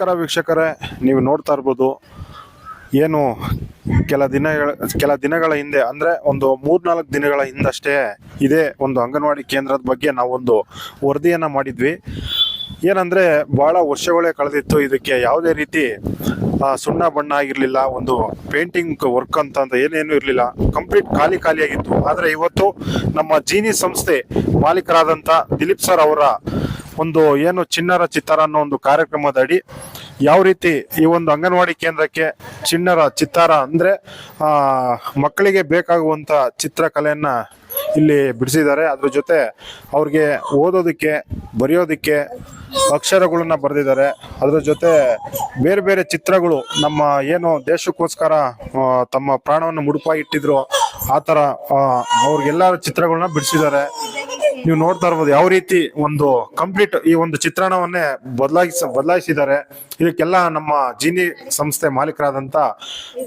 ನಮಸ್ಕಾರ ವೀಕ್ಷಕರೇ, ನೀವು ನೋಡ್ತಾ ಇರ್ಬೋದು ಏನು ಕೆಲ ದಿನಗಳ ಕೆಲ ದಿನಗಳ ಹಿಂದೆ, ಅಂದ್ರೆ ಒಂದು ಮೂರ್ನಾಲ್ಕು ದಿನಗಳ ಹಿಂದಷ್ಟೇ ಇದೇ ಒಂದು ಅಂಗನವಾಡಿ ಕೇಂದ್ರದ ಬಗ್ಗೆ ನಾವೊಂದು ವರದಿಯನ್ನು ಮಾಡಿದ್ವಿ. ಏನಂದ್ರೆ, ಬಹಳ ವರ್ಷಗಳೇ ಕಳೆದಿತ್ತು ಇದಕ್ಕೆ ಯಾವುದೇ ರೀತಿ ಸುಣ್ಣ ಬಣ್ಣ ಆಗಿರಲಿಲ್ಲ, ಒಂದು ಪೇಂಟಿಂಗ್ ವರ್ಕ್ ಅಂತ ಅಂತ ಏನೇನು ಇರಲಿಲ್ಲ. ಕಂಪ್ಲೀಟ್ ಖಾಲಿ ಖಾಲಿಯಾಗಿತ್ತು ಆದರೆ ಇವತ್ತು ನಮ್ಮ ಜೀನಿ ಸಂಸ್ಥೆ ಮಾಲೀಕರಾದಂಥ ದಿಲೀಪ್ ಸರ್ ಅವರ ಒಂದು ಏನು ಚಿನ್ನರ ಚಿತ್ತಾರ ಅನ್ನೋ ಒಂದು ಕಾರ್ಯಕ್ರಮದಡಿ ಯಾವ ರೀತಿ ಈ ಒಂದು ಅಂಗನವಾಡಿ ಕೇಂದ್ರಕ್ಕೆ ಚಿನ್ನರ ಚಿತ್ತಾರ ಅಂದ್ರೆ, ಆ, ಮಕ್ಕಳಿಗೆ ಬೇಕಾಗುವಂತ ಚಿತ್ರಕಲೆಯನ್ನ ಇಲ್ಲಿ ಬಿಡಿಸಿದ್ದಾರೆ. ಅದ್ರ ಜೊತೆ ಅವ್ರಿಗೆ ಓದೋದಕ್ಕೆ, ಬರೆಯೋದಕ್ಕೆ ಅಕ್ಷರಗಳನ್ನ ಬರೆದಿದ್ದಾರೆ. ಅದರ ಜೊತೆ ಬೇರೆ ಬೇರೆ ಚಿತ್ರಗಳು ನಮ್ಮ ಏನು ದೇಶಕ್ಕೋಸ್ಕರ ತಮ್ಮ ಪ್ರಾಣವನ್ನು ಮುಡುಪಾಗಿಟ್ಟಿದ್ರು, ಆ ಥರ ಅವ್ರಿಗೆಲ್ಲರ ಚಿತ್ರಗಳನ್ನ ಬಿಡಿಸಿದ್ದಾರೆ. ನೀವು ನೋಡ್ತಾ ಇರ್ಬೋದು ಯಾವ ರೀತಿ ಒಂದು ಕಂಪ್ಲೀಟ್ ಈ ಒಂದು ಚಿತ್ರಣವನ್ನೇ ಬದಲಾಯಿಸ ಬದಲಾಯಿಸಿದ್ದಾರೆ. ಇದಕ್ಕೆಲ್ಲ ನಮ್ಮ ಜೀನಿ ಸಂಸ್ಥೆ ಮಾಲೀಕರಾದಂತ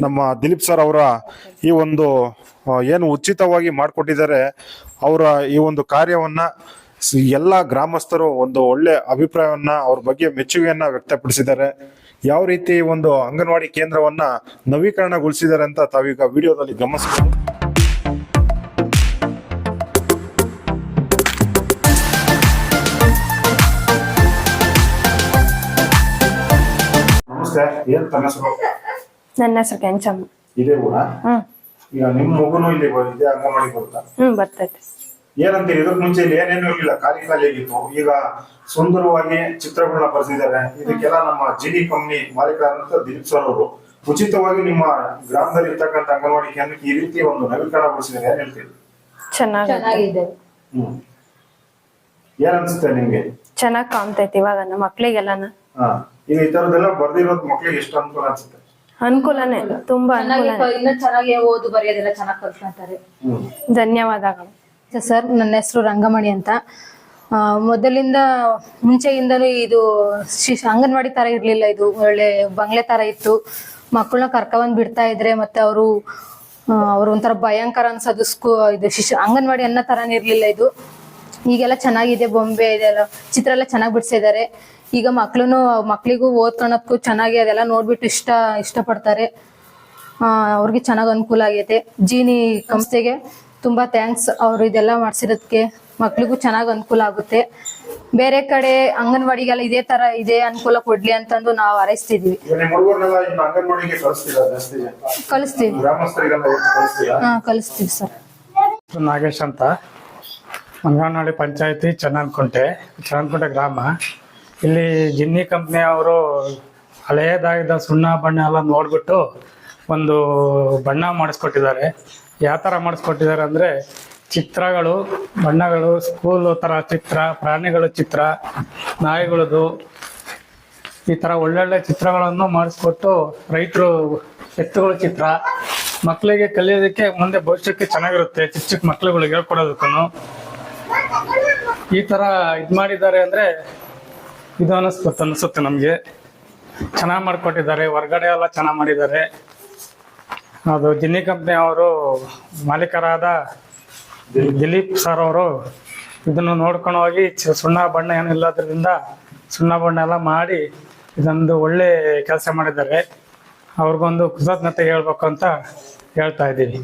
ನಮ್ಮ ದಿಲೀಪ್ ಸರ್ ಅವರ ಈ ಒಂದು ಏನು ಉಚಿತವಾಗಿ ಮಾಡಿಕೊಟ್ಟಿದ್ದಾರೆ, ಅವರ ಈ ಒಂದು ಕಾರ್ಯವನ್ನ ಎಲ್ಲ ಗ್ರಾಮಸ್ಥರು ಒಂದು ಒಳ್ಳೆ ಅಭಿಪ್ರಾಯವನ್ನ, ಅವ್ರ ಬಗ್ಗೆ ಮೆಚ್ಚುಗೆಯನ್ನ ವ್ಯಕ್ತಪಡಿಸಿದ್ದಾರೆ. ಯಾವ ರೀತಿ ಒಂದು ಅಂಗನವಾಡಿ ಕೇಂದ್ರವನ್ನ ನವೀಕರಣಗೊಳಿಸಿದ್ದಾರೆ ಅಂತ ತಾವೀಗ ವಿಡಿಯೋದಲ್ಲಿ ಗಮನಿಸಬಹುದು ನಮಸ್ತೆ. ಏನ್ ತನ್ನ ಹೆಸರು? ನನ್ನ ಹೆಸರು ಕೆಂಚಮ್ಮ. ಇದೇ ಊರ? ಹ್ಮ್. ಈಗ ನಿಮ್ ಮಗುನು ಇಲ್ಲಿ ಬ- ಇದೇ ಅಂಗನವಾಡಿ ಬರ್ತಾ ಹ್ಮ್ ಬರ್ತೈತೆ. ಏನಂತೀರಿ? ಇದಕ್ ಮುಂಚೆ ಇಲ್ಲಿ ಏನೇನು ಇರ್ಲಿಲ್ಲ. ಖಾಲಿ ಖಾಲಿ ಆಗಿತ್ತು. ಈಗ ಸುಂದರವಾಗಿ ಚಿತ್ರಗಳನ್ನ ಬರೆದಿದ್ದಾರೆ ಇದಕ್ಕೆಲ್ಲ ನಮ್ಮ ಜಿಡಿ ಕಂಪ್ನಿ ಮಾಲೀಕರಾದಂತ ದಿಲೀಪ್ ಸರ್ ಅವರು ಉಚಿತವಾಗಿ ನಿಮ್ಮ ಗ್ರಾಮದಲ್ಲಿ ಇರ್ತಕ್ಕಂಥ ಅಂಗನವಾಡಿ ಕೇಂದ್ರಕ್ಕೆ ಈ ರೀತಿ ಒಂದು ನವೀಕರಣಗೊಳಿಸಿದ್ದಾರೆ ಏನ್ ಹೇಳ್ತೀರಿ? ಚೆನ್ನಾಗಿ ಚೆನ್ನಾಗಿದೆ. ಹ್ಮ್. ಏನ್ ಅನ್ಸುತ್ತೆ ನಿಮ್ಗೆ? ಚೆನ್ನಾಗ್ ಕಾಣ್ತೈತಿ ಇವಾಗ ನಮ್ಮ ಮಕ್ಳಿಗೆಲ್ಲಾನ. ಹಾ. ಈಗ ಈ ತರದೆಲ್ಲ ಬರ್ದಿರೋದ್ ಮಕ್ಳಿಗೆ ಎಷ್ಟು ಅನುಕೂಲ ಅನ್ಸುತ್ತೆ. ಅನುಕೂಲನೇ ತುಂಬಾ ಚೆನ್ನಾಗಿ ಅನುಕೂಲ ಇನ್ನ ಚೆನ್ನಾಗಿ ಓದು ಬರೆಯೋದೆಲ್ಲ ಚೆನ್ನಾಗಿ ಕಲ್ತ್ಕೊಂತಾರೆ. ಧನ್ಯವಾದಗಳು. ಸರ್ ನನ್ನ ಹೆಸರು ರಂಗಮಣಿ ಅಂತ. ಆ, ಮೊದಲಿಂದ ಮುಂಚೆಯಿಂದಲೂ ಇದು ಶಿಶು ಅಂಗನವಾಡಿ ತರ ಇರ್ಲಿಲ್ಲ ಇದು. ಒಳ್ಳೆ ಬಂಗ್ಲೆ ತರ ಇತ್ತು. ಮಕ್ಕಳನ್ನ ಕರ್ಕೊಂಡ್ ಬಿಡ್ತಾ ಇದ್ರೆ ಮತ್ತೆ ಅವರು ಅವ್ರು ಒಂಥರ ಭಯಂಕರ ಅನ್ಸೋದು ಸ್ಕೂ ಇದು ಶಿಶು ಅಂಗನವಾಡಿ ಅನ್ನೋ ತರನೇ ಇರ್ಲಿಲ್ಲ ಇದು. ಈಗೆಲ್ಲ ಚೆನ್ನಾಗಿದೆ ಬೊಂಬೆ ಇದೆಲ್ಲ ಚಿತ್ರ ಎಲ್ಲ ಚೆನ್ನಾಗಿ ಬಿಡಿಸಿದ್ದಾರೆ. ಈಗ ಮಕ್ಳು ಮಕ್ಳಿಗೂ ಓದ್ಕೊಳೋದಕ್ಕೂ ಚೆನ್ನಾಗಿ ಅದೆಲ್ಲ ನೋಡ್ಬಿಟ್ಟು ಇಷ್ಟ ಇಷ್ಟಪಡ್ತಾರೆ. ಅವ್ರಿಗೆ ಚೆನ್ನಾಗಿ ಅನುಕೂಲ ಆಗೈತೆ. ಜೀನಿ ಸಂಸ್ಥೆಗೆ ತುಂಬಾ ಥ್ಯಾಂಕ್ಸ್ ಅವ್ರು ಇದೆಲ್ಲ ಮಾಡ್ಸಿರೋದಕ್ಕೆ ಮಕ್ಳಿಗೂ ಚೆನ್ನಾಗಿ ಅನುಕೂಲ ಆಗುತ್ತೆ. ಬೇರೆ ಕಡೆ ಅಂಗನವಾಡಿಗೆಲ್ಲ ಇದೇ ತರ ಇದೇ ಅನುಕೂಲ ಕೊಡ್ಲಿ ಅಂತಂದು ನಾವು ಹಾರೈಸ್ತಿದೀವಿ. ಕಲಿಸ್ತೀವಿ ಹಾ ಕಲಿಸ್ತೀವಿ ಸರ್. ನಾಗೇಶ್ ಅಂತ. ಮಂಗನಹಳ್ಳಿ ಪಂಚಾಯತಿ ಚನ್ನನ್ಕುಂಟೆ ಚನ್ನನ್ಕುಂಟೆ ಗ್ರಾಮ. ಇಲ್ಲಿ ಜಿನ್ನಿ ಕಂಪ್ನಿ ಅವರು ಹಳೆಯದಾಗಿದ್ದ ಸುಣ್ಣ ಬಣ್ಣ ಎಲ್ಲ ನೋಡ್ಬಿಟ್ಟು ಒಂದು ಬಣ್ಣ ಮಾಡಿಸ್ಕೊಟ್ಟಿದ್ದಾರೆ. ಯಾವ ಥರ ಮಾಡಿಸ್ಕೊಟ್ಟಿದ್ದಾರೆ ಅಂದರೆ ಚಿತ್ರಗಳು, ಬಣ್ಣಗಳು, ಸ್ಕೂಲ್ ಥರ ಚಿತ್ರ, ಪ್ರಾಣಿಗಳ ಚಿತ್ರ, ನಾಯಿಗಳದು, ಈ ಥರ ಒಳ್ಳೊಳ್ಳೆ ಚಿತ್ರಗಳನ್ನು ಮಾಡಿಸ್ಕೊಟ್ಟು ರೈತರು ಎತ್ತುಗಳ ಚಿತ್ರ ಮಕ್ಕಳಿಗೆ ಕಲಿಯೋದಕ್ಕೆ ಮುಂದೆ ಭವಿಷ್ಯಕ್ಕೆ ಚೆನ್ನಾಗಿರುತ್ತೆ, ಚಿಕ್ಕ ಚಿಕ್ಕ ಮಕ್ಕಳುಗಳಿಗೆ ಹೇಳ್ಕೊಡೋದಕ್ಕೂ ಈ ಥರ ಇದು ಮಾಡಿದ್ದಾರೆ ಅಂದರೆ ಇದು ಅನ್ನಿಸ್ಬೇಕು ಅನಿಸುತ್ತೆ ನಮಗೆ. ಚೆನ್ನಾಗಿ ಮಾಡಿಕೊಟ್ಟಿದ್ದಾರೆ, ಹೊರ್ಗಡೆ ಎಲ್ಲ ಚೆನ್ನಾಗಿ ಮಾಡಿದ್ದಾರೆ. ಅದು ಜಿನ್ನಿ ಕಂಪ್ನಿ ಅವರು ಮಾಲೀಕರಾದ ದಿಲೀಪ್ ಸರ್ ಅವರು ಇದನ್ನು ನೋಡ್ಕೊಂಡು ಹೋಗಿ ಸುಣ್ಣ ಬಣ್ಣ ಏನು ಇಲ್ಲದ್ರಿಂದ ಸುಣ್ಣ ಬಣ್ಣ ಎಲ್ಲ ಮಾಡಿ ಇದೊಂದು ಒಳ್ಳೆ ಕೆಲಸ ಮಾಡಿದ್ದಾರೆ. ಅವ್ರಿಗೊಂದು ಕೃತಜ್ಞತೆ ಹೇಳ್ಬೇಕು ಅಂತ ಹೇಳ್ತಾ ಇದ್ದೀನಿ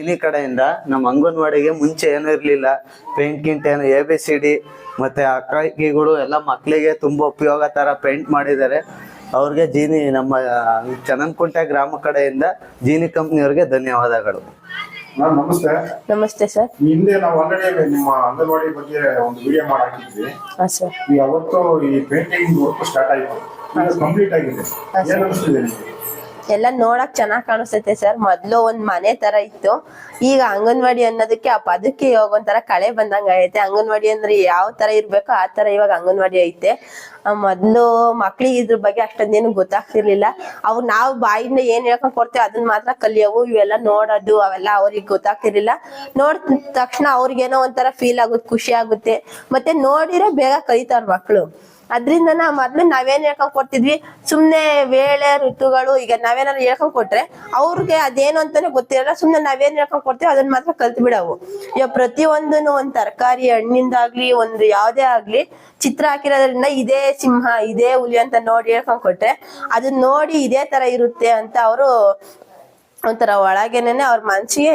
ಇಲ್ಲಿ ಕಡೆಯಿಂದ ನಮ್ಮ ಅಂಗನವಾಡಿಗೆ ಮುಂಚೆ ಏನೂ ಇರಲಿಲ್ಲ. ಪೇಂಟ್ ಗಿಂಟ್ ಏನು ಎ ಬಿ ಸಿ ಡಿ ಮತ್ತೆ ಅಕ್ಕಿಗಳು ಎಲ್ಲ ಮಕ್ಕಳಿಗೆ ತುಂಬಾ ಉಪಯೋಗ ತರ ಪೇಂಟ್ ಮಾಡಿದ್ದಾರೆ. ಅವ್ರಿಗೆ ಜೀನಿ ನಮ್ಮ ಚನ್ನನ್ಕುಂಟೆ ಗ್ರಾಮ ಕಡೆಯಿಂದ ಜೀನಿ ಕಂಪ್ನಿಯವ್ರಿಗೆ ಧನ್ಯವಾದಗಳು. ನಮಸ್ತೆ. ನಮಸ್ತೆ ಸರ್. ಹಿಂದೆ ನಾವು ಆಲ್ರೆಡಿ ನಿಮ್ಮ ಅಂಗನವಾಡಿ ಬಗ್ಗೆ ಒಂದು ವಿಡಿಯೋ ಮಾಡಿ ಹಾಕಿದ್ವಿ ಹಾ ಸರ್. ಅವತ್ತು ಈ ಪೇಂಟಿಂಗ್ ವರ್ಕ್ ಸ್ಟಾರ್ಟ್ ಆಯ್ತು. ಕಂಪ್ಲೀಟ್ ಆಗಿದೆ. ಏನ್ ಅನಿಸ್ತಿದೆ ನಿಮ್ಗೆ? ಎಲ್ಲ ನೋಡಕ್ ಚೆನ್ನಾಗ್ ಕಾಣಿಸ್ತೈತೆ ಸರ್. ಮೊದ್ಲು ಒಂದ್ ಮನೆ ತರ ಇತ್ತು. ಈಗ ಅಂಗನವಾಡಿ ಅನ್ನೋದಕ್ಕೆ ಆ ಪದಕ್ಕೆ ಇವಾಗ ಕಳೆ ಬಂದಂಗ ಐತೆ ಅಂಗನವಾಡಿ ಅಂದ್ರೆ ಯಾವ ತರ ಇರ್ಬೇಕು ಆ ತರ ಇವಾಗ ಅಂಗನವಾಡಿ ಐತೆ. ಮೊದ್ಲು ಮಕ್ಳಿಗೆ ಇದ್ರ ಬಗ್ಗೆ ಅಷ್ಟೊಂದೇನು ಗೊತ್ತಾಗ್ತಿರ್ಲಿಲ್ಲ. ಅವ್ ನಾವು ಬಾಯಿಂದ ಏನ್ ಹೇಳ್ಕೊಂಡ್ ಕೊಡ್ತೇವೆ ಅದನ್ನ ಮಾತ್ರ ಕಲಿಯವು, ಇವೆಲ್ಲ ನೋಡೋದು, ಅವೆಲ್ಲ ಅವ್ರಿಗೆ ಗೊತ್ತಾಗ್ತಿರ್ಲಿಲ್ಲ. ನೋಡ್ ತಕ್ಷಣ ಅವ್ರಿಗೇನೋ ಒಂಥರ ಫೀಲ್ ಆಗುತ್ತೆ, ಖುಷಿ ಆಗುತ್ತೆ. ಮತ್ತೆ ನೋಡಿರೋ ಬೇಗ ಕಲಿತಾರ ಮಕ್ಳು. ಅದ್ರಿಂದ ನಾ ಮೊದ್ಲು ನಾವೇನ್ ಹೇಳ್ಕೊಂಡ್ ಕೊಡ್ತಿದ್ವಿ? ಸುಮ್ನೆ ವೇಳೆ ಋತುಗಳು, ಈಗ ನಾವೇನಾದ್ರು ಹೇಳ್ಕೊಂಡ್ ಕೊಟ್ರೆ ಅವ್ರಿಗೆ ಅದೇನು ಅಂತಾನೆ ಗೊತ್ತಿರಲ್ಲ, ಸುಮ್ನೆ ನಾವೇನ್ ಹೇಳ್ಕೊಂಡ್ ಕೊಡ್ತೀವಿ ಅದನ್ನ ಮಾತ್ರ ಕಲ್ತ್ ಬಿಡವು. ಈಗ ಪ್ರತಿಯೊಂದನು ಒಂದ್ ತರಕಾರಿ ಹಣ್ಣಿಂದಾಗ್ಲಿ, ಒಂದು ಯಾವ್ದೇ ಆಗ್ಲಿ, ಚಿತ್ರ ಹಾಕಿರೋದ್ರಿಂದ ಇದೇ ಸಿಂಹ, ಇದೇ ಹುಲಿ ಅಂತ ನೋಡಿ ಹೇಳ್ಕೊಂಡ್ ಕೊಟ್ರೆ ಅದನ್ನ ನೋಡಿ ಇದೇ ತರ ಇರುತ್ತೆ ಅಂತ ಅವರು ಒಂಥರ ಒಳಗೇನೆ ಅವ್ರ ಮನ್ಸಿಗೆ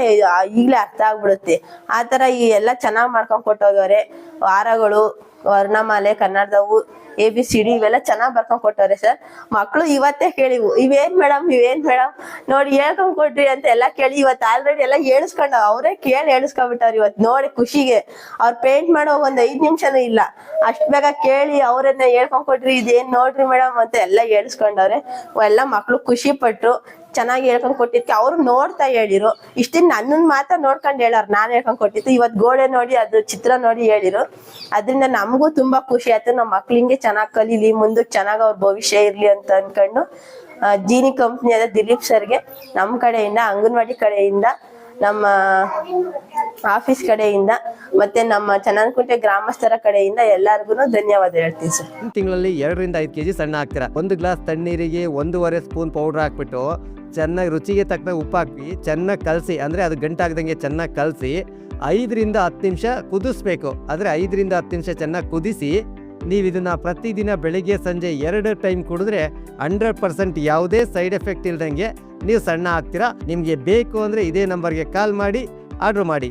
ಈಗ್ಲೇ ಅರ್ಥ ಆಗ್ಬಿಡುತ್ತೆ. ಆ ತರ ಈ ಎಲ್ಲ ಚೆನ್ನಾಗ್ ಮಾಡ್ಕೊಂಡ್ ಕೊಟ್ಟೋಗವ್ರೆ ವಾರಗಳು ವರ್ಣಮಾಲೆ, ಕನ್ನಡದವು ಎ ಬಿ ಸಿ ಡಿ ಇವೆಲ್ಲ ಚೆನ್ನಾಗ್ ಬರ್ಕೊಂಡ್ ಕೊಟ್ಟವ್ರೆ ಸರ್. ಮಕ್ಳು ಇವತ್ತೇ ಕೇಳಿವು ಇವೇನ್ ಮೇಡಮ್ ಇವೇನ್ ಮೇಡಮ್? ನೋಡಿ ಹೇಳ್ಕೊಂಡ್ ಕೊಟ್ರಿ ಅಂತ ಎಲ್ಲಾ ಕೇಳಿ ಇವತ್ತು ಆಲ್ರೆಡಿ ಎಲ್ಲಾ ಹೇಳಿಸ್ಕೊಂಡ ಅವರೇ ಕೇಳಿ ಹೇಳಿಸ್ಕೊಂಡ್ಬಿಟ್ಟವ್ರು ಇವತ್ ನೋಡಿ ಖುಷಿಗೆ. ಅವ್ರ ಪೇಂಟ್ ಮಾಡೋ ಒಂದ್ ಐದ್ ನಿಮಿಷನೂ ಇಲ್ಲ. ಅಷ್ಟ್ ಬೇಗ ಕೇಳಿ ಅವ್ರನ್ನ ಹೇಳ್ಕೊಂಡ್ ಕೊಟ್ರಿ, ಇದೇನ್ ನೋಡ್ರಿ ಮೇಡಮ್? ಅಂತ ಎಲ್ಲಾ ಹೇಳಿಸ್ಕೊಂಡವ್ರೆ ಎಲ್ಲಾ ಮಕ್ಳು ಖುಷಿ ಪಟ್ರು ಚೆನ್ನಾಗಿ ಹೇಳ್ಕೊಂಡ್ ಕೊಟ್ಟಿದ್ಕೆ ಅವ್ರು ನೋಡ್ತಾ ಹೇಳಿರು. ಇಷ್ಟಿನ್ ನನ್ನನ್ ಮಾತ್ರ ನೋಡ್ಕೊಂಡ್ ಹೇಳೋರು ನಾನ್ ಹೇಳ್ಕೊಂಡ್ ಕೊಟ್ಟಿದ್ದು. ಇವತ್ ಗೋಡೆ ನೋಡಿ, ಅದು ಚಿತ್ರ ನೋಡಿ ಹೇಳಿರು. ಅದ್ರಿಂದ ನಮಗೂ ತುಂಬಾ ಖುಷಿ ಆಯ್ತು. ನಮ್ಮ ಮಕ್ಳಿಂಗೆ ಚೆನ್ನಾಗ್ ಕಲೀಲಿ ಮುಂದಕ್ಕೆ ಚೆನ್ನಾಗ್ ಅವ್ರ ಭವಿಷ್ಯ ಇರ್ಲಿ ಅಂತ ಅನ್ಕೊಂಡು ಜೀನಿ ಕಂಪ್ನಿ ಅದ ದಿಲೀಪ್ ಸರ್ಗೆ, ನಮ್ ಕಡೆಯಿಂದ, ಅಂಗನವಾಡಿ ಕಡೆಯಿಂದ ನಮ್ಮ ಆಫೀಸ್ ಕಡೆಯಿಂದ ಮತ್ತೆ ನಮ್ಮ ಚನ್ನನಕುಂಟೆ ಗ್ರಾಮಸ್ಥರ ಕಡೆಯಿಂದ ಎಲ್ಲರಿಗೂ ಧನ್ಯವಾದ ಹೇಳ್ತೀನಿ ಸರ್. ತಿಂಗಳಲ್ಲಿ ಎರಡರಿಂದ ಐದು ಕೆಜಿ ಸಣ್ಣ ಹಾಕ್ತೀರಾ? ಒಂದು ಗ್ಲಾಸ್ ತಣ್ಣೀರಿಗೆ ಒಂದೂವರೆ ಸ್ಪೂನ್ ಪೌಡರ್ ಹಾಕ್ಬಿಟ್ಟು ಚೆನ್ನಾಗಿ ರುಚಿಗೆ ತಕ್ಕ ಉಪ್ಪು ಹಾಕಿ ಚೆನ್ನಾಗಿ ಕಲಸಿ, ಅಂದರೆ ಅದು ಗಂಟಾಗ್ದಂಗೆ ಚೆನ್ನಾಗಿ ಕಲಸಿ ಐದರಿಂದ ಹತ್ತು ನಿಮಿಷ ಕುದಿಸ್ಬೇಕು. ಅಂದರೆ ಐದರಿಂದ ಹತ್ತು ನಿಮಿಷ ಚೆನ್ನಾಗಿ ಕುದಿಸಿ ನೀವು ಇದನ್ನು ಪ್ರತಿದಿನ ಬೆಳಿಗ್ಗೆ ಸಂಜೆ ಎರಡು ಟೈಮ್ ಕುಡಿದ್ರೆ ಹಂಡ್ರೆಡ್ ಪರ್ಸೆಂಟ್ ಯಾವುದೇ ಸೈಡ್ ಎಫೆಕ್ಟ್ ಇಲ್ದಂಗೆ ನೀವು ಸಣ್ಣ ಹಾಕ್ತೀರಾ? ನಿಮಗೆ ಬೇಕು ಅಂದರೆ ಇದೇ ನಂಬರ್ಗೆ ಕಾಲ್ ಮಾಡಿ, ಆರ್ಡ್ರ್ ಮಾಡಿ.